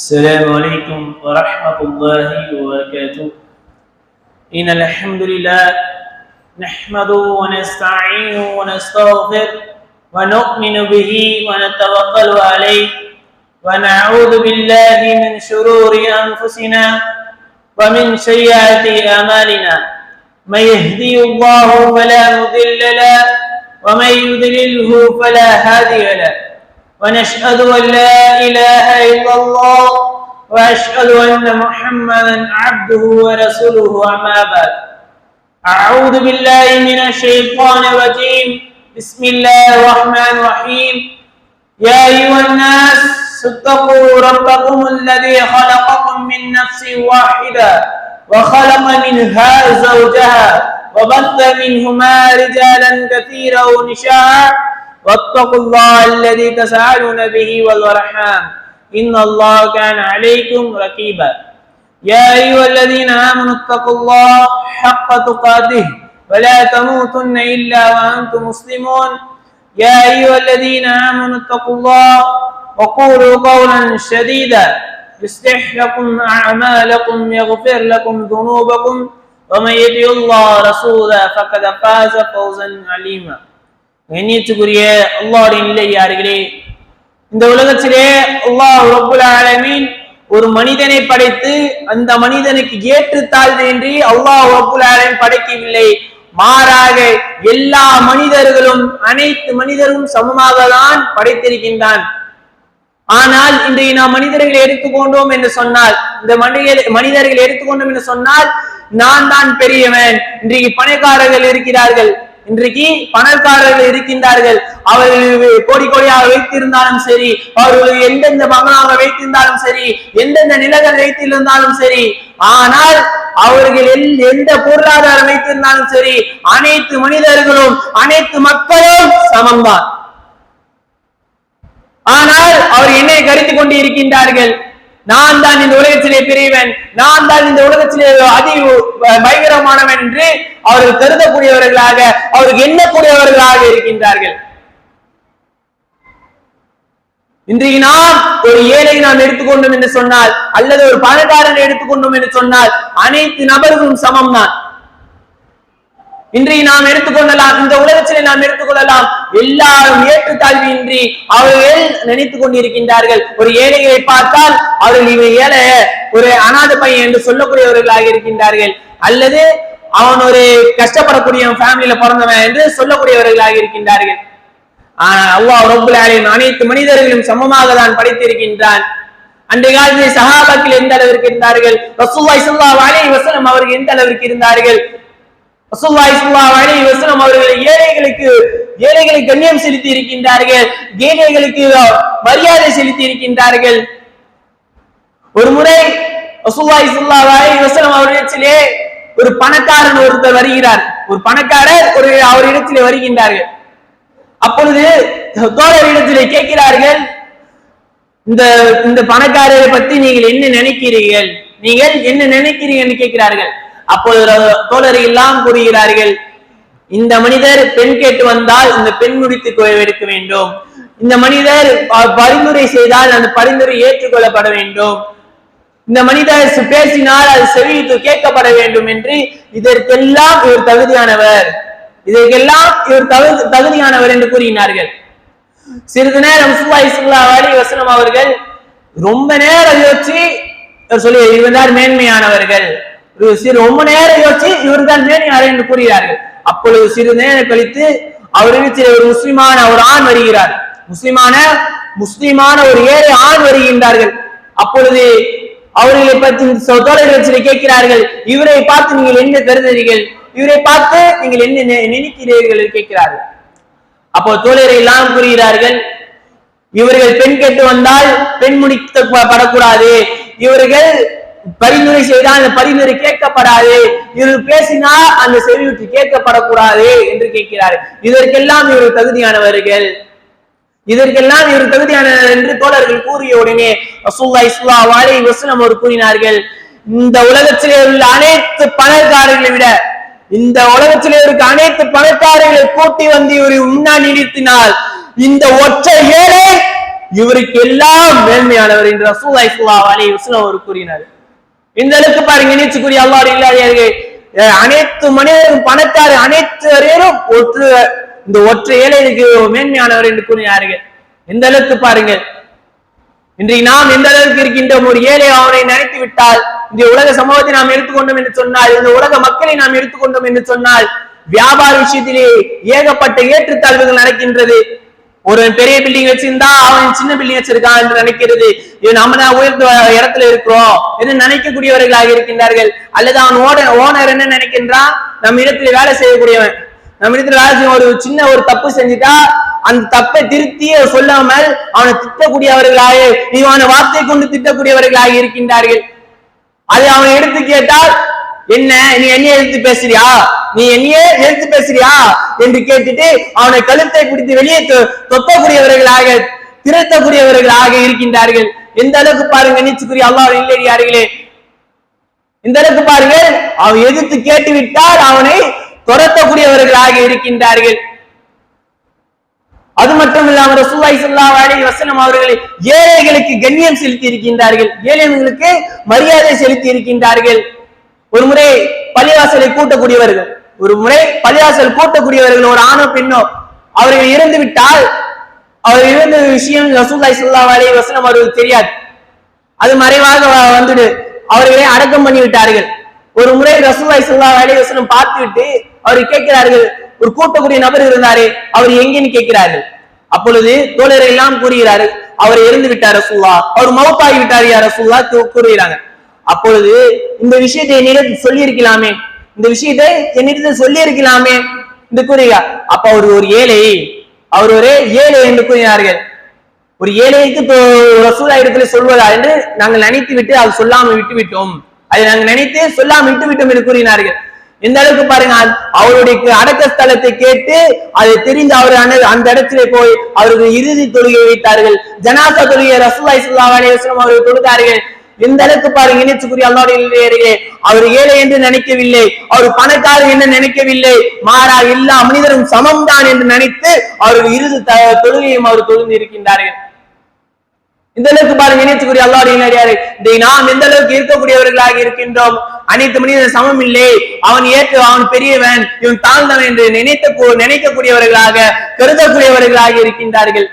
السلام عليكم ورحمة الله وبركاته. إن الحمد لله نحمده ونستعينه ونستغفر ونؤمن به ونتوكل عليه ونعوذ بالله من شرور أنفسنا ومن سيئات أعمالنا. من يهدي الله فلا مضل له ومن يضلله فلا هادي له. ونشهد أن لا إله إلا الله وأشهد أن محمدا عبده ورسوله أما بعد. أعوذ بالله من الشيطان الرجيم. بسم الله الرحمن الرحيم. يا أيها الناس اتقوا ربكم الذي خلقكم من نفس واحدة وخلق منها زوجها وبث منهما رجالا كثيرا ونساء. واتقوا الله الذي تساءلون به والأرحام. ان الله كان عليكم رقيبا يا ايها الذين امنوا اتقوا الله حق تقاته ولا تموتن الا وانتم مسلمون يا ايها الذين امنوا اتقوا الله وقولوا قولا سديدا يصلح لكم اعمالكم يغفر لكم ذنوبكم ومن يطع الله رسوله فقد فاز فوزا عليما கண்ணியத்துக்குரிய அல்லாஹ்வுடைய நிலையார்களே இந்த உலகத்திலே அல்லாஹ் ரப்புல் ஆலமீன் ஒரு மனிதனை படைத்து அந்த மனிதனுக்கு ஏற்றுத்தாழ்வின்றி அல்லாஹ் ரப்புல் ஆலமீன் படைக்கவில்லை. மாறாக எல்லா மனிதர்களும் அனைத்து மனிதரும் சமமாக தான் படைத்திருக்கின்றான். ஆனால் இன்றைய நாம் மனிதர்களை எடுத்துக்கொண்டோம் என்று சொன்னால் இந்த மனிதர்கள் மனிதர்கள் எடுத்துக்கொண்டோம் என்று சொன்னால் நான் தான் பெரியவன். இன்றைக்கு பணக்காரர்கள் இருக்கிறார்கள். இன்றைக்கு பணக்காரர்கள் இருக்கின்றார்கள். அவர்கள் கோடி கோடியாக வைத்திருந்தாலும் சரி அவர்கள் எந்தெந்த மகனாக வைத்திருந்தாலும் சரி எந்தெந்த நிலங்கள் வைத்திருந்தாலும் சரி ஆனால் அவர்கள் எல்- எந்த பொருளாதாரம் வைத்திருந்தாலும் சரி அனைத்து மனிதர்களும் அனைத்து மக்களும் சமம்தான். ஆனால் அவர் என்னை கருத்து கொண்டு இருக்கின்றார்கள் நான் தான் இந்த உலகத்திலே பெரியவன் நான் தான் இந்த உலகத்திலே அதி பயங்கரமானவன் என்று அவர்கள் கருதக்கூடியவர்களாக அவருக்கு எண்ணக்கூடியவர்களாக இருக்கின்றார்கள். இன்றைக்கு நாம் ஒரு ஏழை நாம் எடுத்துக்கொண்டோம் என்று சொன்னால் அல்லது ஒரு பணக்காரன் எடுத்துக்கொண்டோம் என்று சொன்னால் அனைத்து நபர்களும் சமம் தான் இன்றைய நாம் எடுத்துக்கொள்ளலாம் இந்த உலகத்திலே நாம் எடுத்துக்கொள்ளலாம். எல்லாரும் ஏற்றுத்தாழ்வின்றி அவர்கள் நினைத்துக் கொண்டிருக்கின்றார்கள். ஒரு ஏழையை பார்த்தால் அவர்கள் இவன் ஏழை ஒரு அனாதை பையன் என்று சொல்லக்கூடியவர்களாக இருக்கின்றார்கள். அல்லது அவன் ஒரு கஷ்டப்படக்கூடிய ஃபேமிலியில பிறந்தவன் என்று சொல்லக்கூடியவர்களாக இருக்கின்றார்கள். ஆனால் அல்லாஹ் ரப்புல் அனைத்து மனிதர்களும் சமமாக தான் படைத்திருக்கின்றான். அன்றைய காலத்தில் சஹாபாக்கள் எந்த அளவிற்கு இருந்தார்கள்? ரசூலுல்லாஹி சுல்லா அலைஹி வஸல்லம் அவர்கள் எந்த அளவிற்கு இருந்தார்கள்? அவர்கள் ஏழைகளுக்கு ஏழைகளுக்கு கண்ணியம் செலுத்தி இருக்கின்றார்கள் ஏழைகளுக்கு மரியாதை செலுத்தி இருக்கின்றார்கள் ஒரு முறை அவரிடத்திலே ஒரு பணக்காரன் ஒருத்தர் வருகிறார். ஒரு பணக்காரர் ஒரு அவரிடத்திலே வருகின்றார்கள். அப்பொழுது தோழரிடத்திலே கேட்கிறார்கள் இந்த இந்த பணக்காரரை பத்தி நீங்கள் என்ன நினைக்கிறீர்கள்? நீங்கள் என்ன நினைக்கிறீங்கன்னு கேட்கிறார்கள். அப்பொழுது தோழர் எல்லாம் கூறுகிறார்கள் இந்த மனிதர் பெண் கேட்டு வந்தால் இந்த பெண் முடித்து எடுக்க வேண்டும். இந்த மனிதர் பரிந்துரை செய்தால் அந்த பரிந்துரை ஏற்றுக்கொள்ளப்பட வேண்டும். இந்த மனிதர் பேசினால் அது செவித்து கேட்கப்பட வேண்டும் என்று இதற்கெல்லாம் இவர் தகுதியானவர். இதற்கெல்லாம் இவர் தகு- தகுதியானவர் என்று கூறினார்கள். சிறிது நேரம் சுல்லாஹி வசனம் அவர்கள் ரொம்ப நேரம் யோசிச்சு சொல்லி இவர்தான் மேன்மையானவர்கள். சிறு ரொம்ப நேரம் யோசிச்சு இவர் தான் மேன்மையானவர் என்று கூறுகிறார்கள். அப்பொழுது சிறு நேரம் கழித்து அவரிடத்தில் ஒரு முஸ்லிமான ஒரு ஆண் வருகிறார். முஸ்லிமான முஸ்லிமான ஒரு ஏழை ஆண் வருகின்றார்கள். அப்பொழுது அவர்களை பற்றி தோழர்களிடத்தில் கேட்கிறார்கள் இவரை பார்த்து நீங்கள் என்ன கருதுகிறீர்கள்? இவரை பார்த்து நீங்கள் என்ன நி- நினைக்கிறீர்கள்? கேட்கிறார்கள். அப்போ தோழரை எல்லாம் கூறுகிறார்கள் இவர்கள் பெண் கேட்டு வந்தால் பெண் முடித்து படக்கூடாது. இவர்கள் பரிந்துரை செய்தால் அந்த பரிந்துரை கேட்கப்படாது. இவர்கள் பேசினா அந்த செவியுற்று கேட்கப்படக்கூடாது என்று கேட்கிறார். இதற்கெல்லாம் இவர் தகுதியானவர்கள். இதற்கெல்லாம் இவர் தகுதியானவர் என்று தோழர்கள் கூறிய உடனே ரசூலுல்லாஹி இஸ்லா அலைஹி வசனம் அவர் கூறினார்கள் இந்த உலகத்திலே உள்ள அனைத்து பணக்காரர்களை விட இந்த உலகத்திலே இருக்க அனைத்து பணக்காரர்களை கூட்டி வந்து இவரை முன்னாடி நிறுத்தினால் இந்த ஒற்றை ஏழை இவருக்கு எல்லாம் மேன்மையானவர் என்று ரசூலுல்லாஹி ஸல்லல்லாஹு அலைஹி வசனம் அவர் கூறினார் இந்த அளவுக்கு பாருங்க நினைச்சுக்குரிய அல்லாஹ் இல்லாதீர்கள் அனைத்து மனிதரும் பணக்கார அனைத்து ஒற்று இந்த ஒற்றை ஏழைக்கு மேன்மையானவர் என்று கூறினார்கள். எந்த அளவுக்கு பாருங்கள் இன்றைக்கு நாம் எந்த அளவுக்கு இருக்கின்றோம். ஒரு ஏழை அவனை நினைத்து விட்டால் இந்த உலக சமூகத்தை நாம் எடுத்துக்கொண்டோம் என்று சொன்னால் இந்த உலக மக்களை நாம் எடுத்துக்கொண்டோம் என்று சொன்னால் வியாபார விஷயத்திலே ஏகப்பட்ட ஏற்றுத்தாழ்வுகள் நடக்கின்றது. ஒரு பெரிய பில்டிங் வச்சிருந்தா அவன் சின்ன பில்டிங் வச்சிருக்கான் என்று நினைக்கிறது. நம்ம தான் உயர்ந்த இடத்துல இருக்கிறோம் என்று நினைக்கக்கூடியவர்களாக இருக்கின்றார்கள். அல்லது அவன் ஓட ஓனர் என்ன நினைக்கின்றான்? நம்ம இடத்துல வேலை செய்யக்கூடியவன். நம்ம இடத்துல வேலை செய்ய ஒரு சின்ன ஒரு தப்பு செஞ்சுட்டா அந்த தப்பை திருத்தியே சொல்லாமல் அவனை திட்டக்கூடியவர்களாக இவன வார்த்தை கொண்டு திட்டக்கூடியவர்களாக இருக்கின்றார்கள். அதை அவன் எடுத்து கேட்டால் என்ன நீ என்னைய எழுத்து பேசுறியா? நீ என்னையே எழுத்து பேசுறியா? என்று கேட்டுட்டு அவனை கழுத்தை பிடித்து வெளியே தொப்பக்கூடியவர்களாக திரட்டக்கூடியவர்களாக இருக்கின்றார்கள். எந்த அளவுக்கு பாருங்க நீச்சுக்குரிய அல்லாஹ் இல்லடியார்களே இந்த அளவுக்கு பாருங்கள் அவன் எதிர்த்து கேட்டு விட்டால் அவனை துரத்தக்கூடியவர்களாக இருக்கின்றார்கள். அது மட்டும் இல்லாம ரசூலாய் ஸல்லல்லாஹு அலைஹி வசனம் அவர்கள் ஏழைகளுக்கு கண்ணியம் செலுத்தி இருக்கின்றார்கள். ஏழைகளுக்கு மரியாதை செலுத்தி இருக்கின்றார்கள். ஒரு முறை பள்ளிவாசலை கூட்டக்கூடியவர்கள் ஒரு முறை பள்ளிவாசல் கூட்டக்கூடியவர்கள் ஒரு ஆணோ பெண்ணோ அவர்கள் இறந்து விட்டால் அவர் இறந்த விஷயம் ரசூல்லாய் சுல்லா அலைஹி வசனம் அவர்களுக்கு தெரியாது. அது மறைவாக வந்துடு. அவர்களை அடக்கம் பண்ணி விட்டார்கள். ஒரு முறை ரசூல்லாய் சுல்லா அலைஹி வசனம் பார்த்து விட்டு அவர் கேட்கிறார்கள் ஒரு கூட்டக்கூடிய நபர் இருந்தாரே அவர் எங்கேன்னு கேட்கிறார்கள். அப்பொழுது தோழரை எல்லாம் கூறுகிறார்கள் அவர் இறந்து விட்டார் ரசூல்லா அவர் மௌத்தாகி விட்டார் யார் ரசூல்லா கூறுகிறாங்க. அப்பொழுது இந்த விஷயத்தை என்னிடம் சொல்லி இருக்கலாமே இந்த விஷயத்தை என்னிடத்தில் சொல்லி இருக்கலாமே என்று கூறுகிறார். அப்ப அவர் ஒரு ஏழை. அவர் ஒரு ஏழை என்று கூறினார்கள். ஒரு ஏழைக்கு ரசூலா இடத்துல சொல்வதா என்று நாங்கள் நினைத்து விட்டு அது சொல்லாமல் விட்டு விட்டோம். அதை நாங்கள் நினைத்து சொல்லாமல் விட்டு விட்டோம் என்று கூறினார்கள். எந்த அளவுக்கு பாருங்க அவருடைய அடக்க ஸ்தலத்தை கேட்டு அதை தெரிந்து அவர் அந்த- அந்த இடத்திலே போய் அவருக்கு இறுதி தொழுகை வைத்தார்கள். ஜனாசா தொழுகை ரசூலாய் சுல்லா அலையம் அவர்கள் தொழுதார்கள். எந்த அளவுக்கு பாருங்க இணைச்சுக்குரிய அல்லாவுடைய அவர் ஏழை என்று நினைக்கவில்லை. அவர் பணக்காரர் என்று நினைக்கவில்லை. மாறா எல்லா மனிதரும் சமம்தான் என்று நினைத்து அவர்கள் இறுதி தொழிலையும் அவர் தொழுந்து இருக்கின்றார்கள். இந்த அளவுக்கு பாருங்க இணைச்சுக்குரிய அல்லாஹ் இதை நாம் எந்த அளவுக்கு இருக்கக்கூடியவர்களாக இருக்கின்றோம்? அனைத்து மனிதன் சமம் இல்லை அவன் ஏற்று அவன் பெரியவன். இவன் தாழ்ந்தவன் என்று நினைத்த நினைக்கக்கூடியவர்களாக கருதக்கூடியவர்களாக இருக்கின்றார்கள்.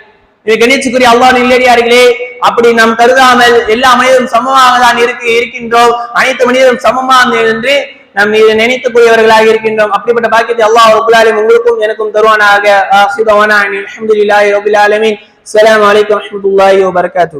இது கணிச்சுக்குரிய அல்லா இல்லடியார்களே அப்படி நாம் கருதாமல் எல்லா மனிதரும் சமமாக தான் இருக்கு இருக்கின்றோம். அனைத்து மனிதரும் சமமாக என்று நாம் இதை நினைத்துக்குரியவர்களாக இருக்கின்றோம். அப்படிப்பட்ட பாக்கியத்தை அல்லாஹ் ரபுல்லாலும் உங்களுக்கும் எனக்கும் தருவானாக. அஹமதுல்லாஹி ரபுல்லாலமின் அஸ்லாம் வலைக்கம் வரமத்துல்லாஹி வபர்காத்து